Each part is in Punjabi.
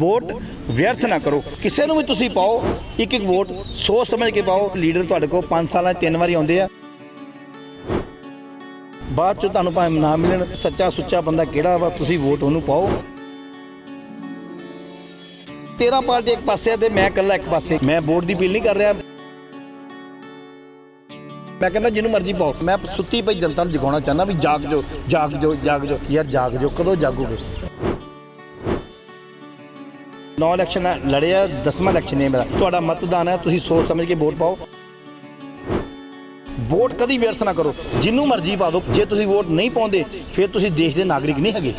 ਵੋਟ ਵਿਅਰਥ ਨਾ ਕਰੋ। ਕਿਸੇ ਨੂੰ ਵੀ ਤੁਸੀਂ ਪਾਓ, ਇੱਕ ਇੱਕ ਵੋਟ ਸੋਚ ਸਮਝ ਕੇ ਪਾਓ, ਲੀਡਰ ਤੁਹਾਡੇ ਕੋਲ 5 ਸਾਲਾਂ 'ਚ ਤਿੰਨ ਵਾਰੀ ਆਉਂਦੇ ਆ। ਬਾਅਦ ਚ ਤੁਹਾਨੂੰ ਭਾਵੇਂ ਨਾ ਮਿਲਣ, ਸੱਚਾ ਸੁੱਚਾ ਬੰਦਾ ਕਿਹੜਾ ਵਾ, ਤੁਸੀਂ ਵੋਟ ਉਹਨੂੰ ਪਾਓ। ਤੇਰਾ ਪਾਰਟੀ ਇੱਕ ਪਾਸੇ ਆ ਤੇ ਮੈਂ ਇਕੱਲਾ ਇੱਕ ਪਾਸੇ। ਮੈਂ ਵੋਟ ਦੀ ਅਪੀਲ ਨਹੀਂ ਕਰ ਰਿਹਾ। ਮੈਂ ਕਹਿੰਦਾ ਜਿਹਨੂੰ ਮਰਜ਼ੀ ਪਾਓ। ਮੈਂ ਸੁੱਤੀ ਪਈ ਜਨਤਾ ਨੂੰ ਜਗਾਉਣਾ ਚਾਹੁੰਦਾ ਵੀ ਜਾਗ ਜਾਓ, ਜਾਗ ਜੋ ਜਾਗ ਜਾਓ। ਯਾਰ ਜਾਗ ਜਾਓ, ਕਦੋਂ ਜਾਗੋਗੇ? ਨੌ ਇਲੈਕਸ਼ਨ ਲੜਿਆ, ਦਸਵਾਂ ਇਲੈਕਸ਼ਨ ਹੈ ਮੇਰਾ। ਤੁਹਾਡਾ ਮਤਦਾਨ ਹੈ, ਤੁਸੀਂ ਸੋਚ ਸਮਝ ਕੇ ਵੋਟ ਪਾਓ। ਵੋਟ ਕਦੀ ਵਿਅਰਥ ਨਾ ਕਰੋ। ਜਿੰਨੂੰ ਮਰਜ਼ੀ ਪਾ ਦਿਓ। ਜੇ ਤੁਸੀਂ ਵੋਟ ਨਹੀਂ ਪਾਉਂਦੇ, ਫਿਰ ਤੁਸੀਂ ਦੇਸ਼ ਦੇ ਨਾਗਰਿਕ ਨਹੀਂ ਹੈਗੇ।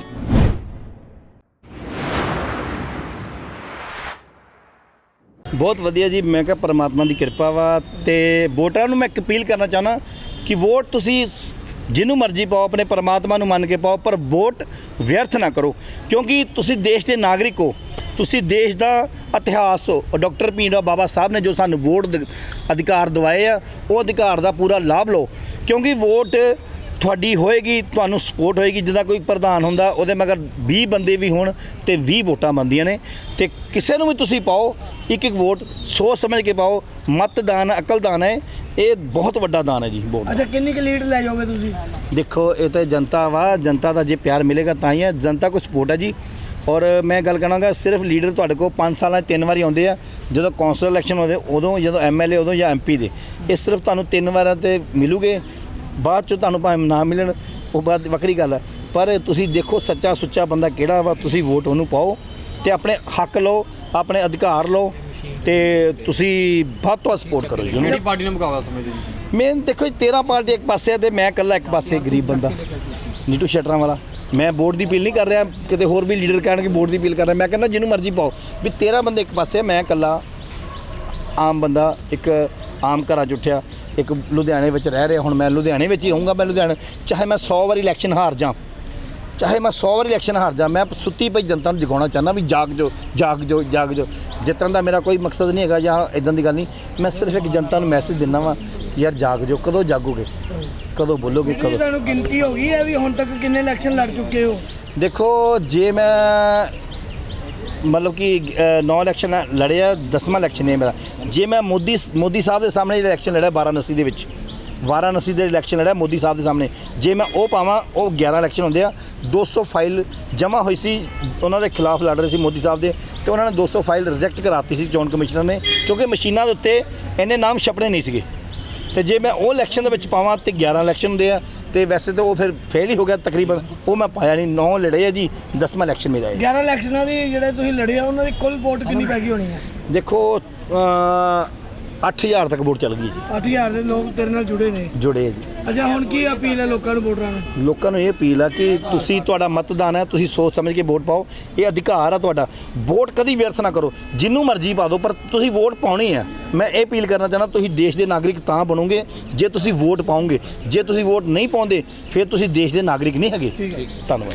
ਬਹੁਤ ਵਧੀਆ ਜੀ, ਮੈਂ ਕਿਹਾ ਪਰਮਾਤਮਾ ਦੀ ਕਿਰਪਾ ਵਾ ਤੇ ਵੋਟਰਾਂ ਨੂੰ ਮੈਂ ਇੱਕ ਅਪੀਲ ਕਰਨਾ ਚਾਹਨਾ ਕਿ ਵੋਟ ਤੁਸੀਂ ਜਿਹਨੂੰ ਮਰਜ਼ੀ ਪਾਓ, ਆਪਣੇ ਪਰਮਾਤਮਾ ਨੂੰ ਮੰਨ ਕੇ ਪਾਓ, ਪਰ ਵੋਟ ਵਿਅਰਥ ਨਾ ਕਰੋ। ਕਿਉਂਕਿ ਤੁਸੀਂ ਦੇਸ਼ ਦੇ ਨਾਗਰਿਕ ਹੋ। ਤੁਸੀਂ ਦੇਸ਼ ਦਾ ਇਤਿਹਾਸ ਹੋ ਡਾਕਟਰ ਭੀਮਰਾਓ ਬਾਬਾ ਸਾਹਿਬ ਨੇ ਜੋ ਸਾਨੂੰ ਵੋਟ ਦ- ਅਧਿਕਾਰ ਦਿਵਾਏ ਆ ਉਹ ਅਧਿਕਾਰ ਦਾ ਪੂਰਾ ਲਾਭ ਲਓ। ਕਿਉਂਕਿ ਵੋਟ ਤੁਹਾਡੀ ਹੋਏਗੀ ਤੁਹਾਨੂੰ ਸਪੋਰਟ ਹੋਏਗੀ ਜਿੱਦਾਂ ਕੋਈ ਪ੍ਰਧਾਨ ਹੁੰਦਾ ਉਹਦੇ ਮਗਰ 20 ਬੰਦੇ ਵੀ ਹੋਣ ਤੇ 20 ਵੋਟਾਂ ਬੰਦੀਆਂ ਨੇ। ਤੇ ਕਿਸੇ ਨੂੰ ਵੀ ਤੁਸੀਂ ਪਾਓ ਇੱਕ ਇੱਕ ਵੋਟ ਸੋਚ ਸਮਝ ਕੇ ਪਾਓ ਮਤਦਾਨ ਅਕਲਦਾਨ ਹੈ ਇਹ ਬਹੁਤ ਵੱਡਾ ਦਾਨ ਹੈ ਜੀ ਵੋਟ ਅੱਛਾ ਕਿੰਨੀ ਕੁ ਲੀਡ ਲੈ ਜਾਓਗੇ ਤੁਸੀਂ? ਦੇਖੋ ਇਹ ਤਾਂ ਜਨਤਾ ਵਾ ਜਨਤਾ ਦਾ ਜੇ ਪਿਆਰ ਮਿਲੇਗਾ ਤਾਂ ਹੀ ਹੈ ਜਨਤਾ ਕੋ ਸਪੋਰਟ ਹੈ ਜੀ। ਔਰ ਮੈਂ ਗੱਲ ਕਰਾਂਗਾ ਸਿਰਫ ਲੀਡਰ ਤੁਹਾਡੇ ਕੋਲ 5 ਸਾਲਾਂ 'ਚ ਤਿੰਨ ਵਾਰੀ ਆਉਂਦੇ ਆ ਜਦੋਂ ਕੌਂਸਲ ਇਲੈਕਸ਼ਨ ਹੁੰਦੇ ਉਦੋਂ ਜਦੋਂ ਐਮਐਲਏ ਉਦੋਂ ਜਾਂ ਐਮਪੀ ਦੇ। ਇਹ ਸਿਰਫ ਤੁਹਾਨੂੰ ਤਿੰਨ ਵਾਰਾਂ ਤੇ ਮਿਲੂਗੇ ਬਾਅਦ ਚ ਤੁਹਾਨੂੰ ਭਾਵੇਂ ਨਾ ਮਿਲਣ ਉਹ ਬਾਅਦ ਵੱਖਰੀ ਗੱਲ ਹੈ ਪਰ ਤੁਸੀਂ ਦੇਖੋ ਸੱਚਾ ਸੁੱਚਾ ਬੰਦਾ ਕਿਹੜਾ ਵਾ ਤੁਸੀਂ ਵੋਟ ਉਹਨੂੰ ਪਾਓ ਤੇ ਆਪਣੇ ਹੱਕ ਲਓ ਆਪਣੇ ਅਧਿਕਾਰ ਲਓ ਤੇ ਤੁਸੀਂ ਵੱਧ ਤੋਂ ਵੱਧ ਸਪੋਰਟ ਕਰੋ ਜੀ। ਉਹਨੂੰ ਕਿਹੜੀ ਪਾਰਟੀ ਨਾਲ ਮੁਕਾਬਲਾ ਸਮਝਦੇ ਜੀ ਮੈਂ ਦੇਖੋ ਜੀ 13 ਪਾਰਟੀ ਇੱਕ ਪਾਸੇ ਆ ਤੇ ਮੈਂ ਇਕੱਲਾ ਇੱਕ ਪਾਸੇ ਗਰੀਬ ਬੰਦਾ। ਨੀਟੂ ਸ਼ਟਰਾਂ ਵਾਲਾ। ਮੈਂ ਵੋਟ ਦੀ ਅਪੀਲ ਨਹੀਂ ਕਰ ਰਿਹਾ, ਕਿਤੇ ਹੋਰ ਵੀ ਲੀਡਰ ਕਹਿਣਗੇ ਵੋਟ ਦੀ ਅਪੀਲ ਕਰ ਰਿਹਾ। ਮੈਂ ਕਹਿੰਦਾ ਜਿਹਨੂੰ ਮਰਜ਼ੀ ਪਾਓ। ਵੀ 13 ਬੰਦੇ ਇੱਕ ਪਾਸੇ ਮੈਂ ਇਕੱਲਾ ਆਮ ਬੰਦਾ, ਇੱਕ ਆਮ ਘਰਾਂ 'ਚ ਉੱਠਿਆ, ਇੱਕ ਲੁਧਿਆਣੇ ਵਿੱਚ ਰਹਿ ਰਿਹਾ। ਹੁਣ ਮੈਂ ਲੁਧਿਆਣੇ ਵਿੱਚ ਹੀ ਰਹੂੰਗਾ, ਮੈਂ ਲੁਧਿਆਣੇ, ਚਾਹੇ ਮੈਂ 100 ਵਾਰੀ ਇਲੈਕਸ਼ਨ ਹਾਰ ਜਾ, ਚਾਹੇ ਮੈਂ 100 ਵਾਰੀ ਇਲੈਕਸ਼ਨ ਹਾਰ ਜਾ, ਮੈਂ ਸੁੱਤੀ ਪਈ ਜਨਤਾ ਨੂੰ ਦਿਖਾਉਣਾ ਚਾਹੁੰਦਾ ਵੀ ਜਾਗ ਜੋ ਜਾਗ ਜੋ ਜਾਗ ਜੋ। ਜਿੱਤਣ ਦਾ ਮੇਰਾ ਕੋਈ ਮਕਸਦ ਨਹੀਂ ਹੈਗਾ ਜਾਂ ਇਦਾਂ ਦੀ ਗੱਲ ਨਹੀਂ। ਮੈਂ ਸਿਰਫ ਇੱਕ ਜਨਤਾ ਨੂੰ ਮੈਸੇਜ ਦਿੰਦਾ ਵਾਂ ਯਾਰ ਜਾਗ ਜੋ ਕਦੋਂ ਜਾਗੋਗੇ? ਕਦੋਂ ਬੋਲੋਗੇ ਕਦੋਂ? ਤੁਹਾਨੂੰ ਗਿਣਤੀ ਹੋ ਗਈ ਹੈ ਵੀ ਹੁਣ ਤੱਕ ਕਿੰਨੇ ਇਲੈਕਸ਼ਨ ਲੜ ਚੁੱਕੇ ਹੋ? ਦੇਖੋ ਜੇ ਮੈਂ ਮਤਲਬ ਕਿ ਨੌ ਇਲੈਕਸ਼ਨ ਲੜਿਆ ਦਸਵਾਂ ਇਲੈਕਸ਼ਨ ਹੈ ਮੇਰਾ। ਜੇ ਮੈਂ ਮੋਦੀ ਮੋਦੀ ਸਾਹਿਬ ਦੇ ਸਾਹਮਣੇ ਇਲੈਕਸ਼ਨ ਲੜਿਆ ਵਾਰਾਣਸੀ ਦੇ ਵਿੱਚ ਵਾਰਾਣਸੀ ਦੇ ਇਲੈਕਸ਼ਨ ਲੜਿਆ ਮੋਦੀ ਸਾਹਿਬ ਦੇ ਸਾਹਮਣੇ ਜੇ ਮੈਂ ਉਹ ਪਾਵਾਂ ਉਹ 11 ਇਲੈਕਸ਼ਨ ਹੁੰਦੇ ਆ 200 ਫਾਈਲ ਜਮ੍ਹਾਂ ਹੋਈ ਸੀ ਉਹਨਾਂ ਦੇ ਖਿਲਾਫ ਲੜ ਰਹੇ ਸੀ ਮੋਦੀ ਸਾਹਿਬ ਦੇ ਤੇ ਉਹਨਾਂ ਨੇ 200 ਫਾਈਲ ਰਿਜੈਕਟ ਕਰਾਤੀ ਸੀ ਚੋਣ ਕਮਿਸ਼ਨਰ ਨੇ ਕਿਉਂਕਿ ਮਸ਼ੀਨਾਂ ਦੇ ਉੱਤੇ ਇੰਨੇ ਨਾਮ ਛਪਣੇ ਨਹੀਂ ਸੀਗੇ। ਤੇ ਜੇ ਮੈਂ ਉਹ ਇਲੈਕਸ਼ਨ ਦੇ ਵਿੱਚ ਪਾਵਾਂ ਤੇ 11 ਇਲੈਕਸ਼ਨ ਹੁੰਦੇ ਆ ਤੇ ਵੈਸੇ ਤਾਂ ਉਹ ਫਿਰ ਫੇਲ ਹੀ ਹੋ ਗਿਆ ਤਕਰੀਬਨ। ਉਹ ਮੈਂ ਪਾਇਆ ਨਹੀਂ 9 ਲੜੇ ਆ ਜੀ 10ਵਾਂ ਇਲੈਕਸ਼ਨ ਮੇਰਾ ਹੈ 11 ਇਲੈਕਸ਼ਨਾਂ ਦੀ ਜਿਹੜੇ ਤੁਸੀਂ ਲੜੇ ਆ ਉਹਨਾਂ ਦੀ ਕੁੱਲ ਵੋਟ ਕਿੰਨੀ ਪੈ ਗਈ ਹੋਣੀ ਹੈ ਦੇਖੋ ਅ 8000 ਤੱਕ ਵੋਟ ਚੱਲ ਗਈ ਜੀ। 8000 ਦੇ ਲੋਕ ਤੇਰੇ ਨਾਲ ਜੁੜੇ ਨੇ? ਜੁੜੇ ਆ ਜੀ। ਅੱਛਾ ਹੁਣ ਕੀ ਅਪੀਲ ਹੈ ਲੋਕਾਂ ਨੂੰ ਵੋਟਰਾਂ ਨੂੰ? ਲੋਕਾਂ ਨੂੰ ਇਹ ਅਪੀਲ ਆ ਕਿ ਤੁਸੀਂ ਤੁਹਾਡਾ ਮਤਦਾਨ ਹੈ ਤੁਸੀਂ ਸੋਚ ਸਮਝ ਕੇ ਵੋਟ ਪਾਓ। ਇਹ ਅਧਿਕਾਰ ਆ ਤੁਹਾਡਾ। ਵੋਟ ਕਦੀ ਵਿਅਰਥ ਨਾ ਕਰੋ। ਜਿੰਨੂੰ ਮਰਜ਼ੀ ਪਾ ਦਿਓ ਪਰ ਤੁਸੀਂ ਵੋਟ ਪਾਉਣੀ ਆ। ਮੈਂ ਇਹ ਅਪੀਲ ਕਰਨਾ ਚਾਹੁੰਦਾ ਤੁਸੀਂ ਦੇਸ਼ ਦੇ ਨਾਗਰਿਕ ਤਾਂ ਬਣੋਗੇ ਜੇ ਤੁਸੀਂ ਵੋਟ ਪਾਓਗੇ। ਜੇ ਤੁਸੀਂ ਵੋਟ ਨਹੀਂ ਪਾਉਂਦੇ ਫਿਰ ਤੁਸੀਂ ਦੇਸ਼ ਦੇ ਨਾਗਰਿਕ ਨਹੀਂ ਹੈਗੇ। ਧੰਨਵਾਦ।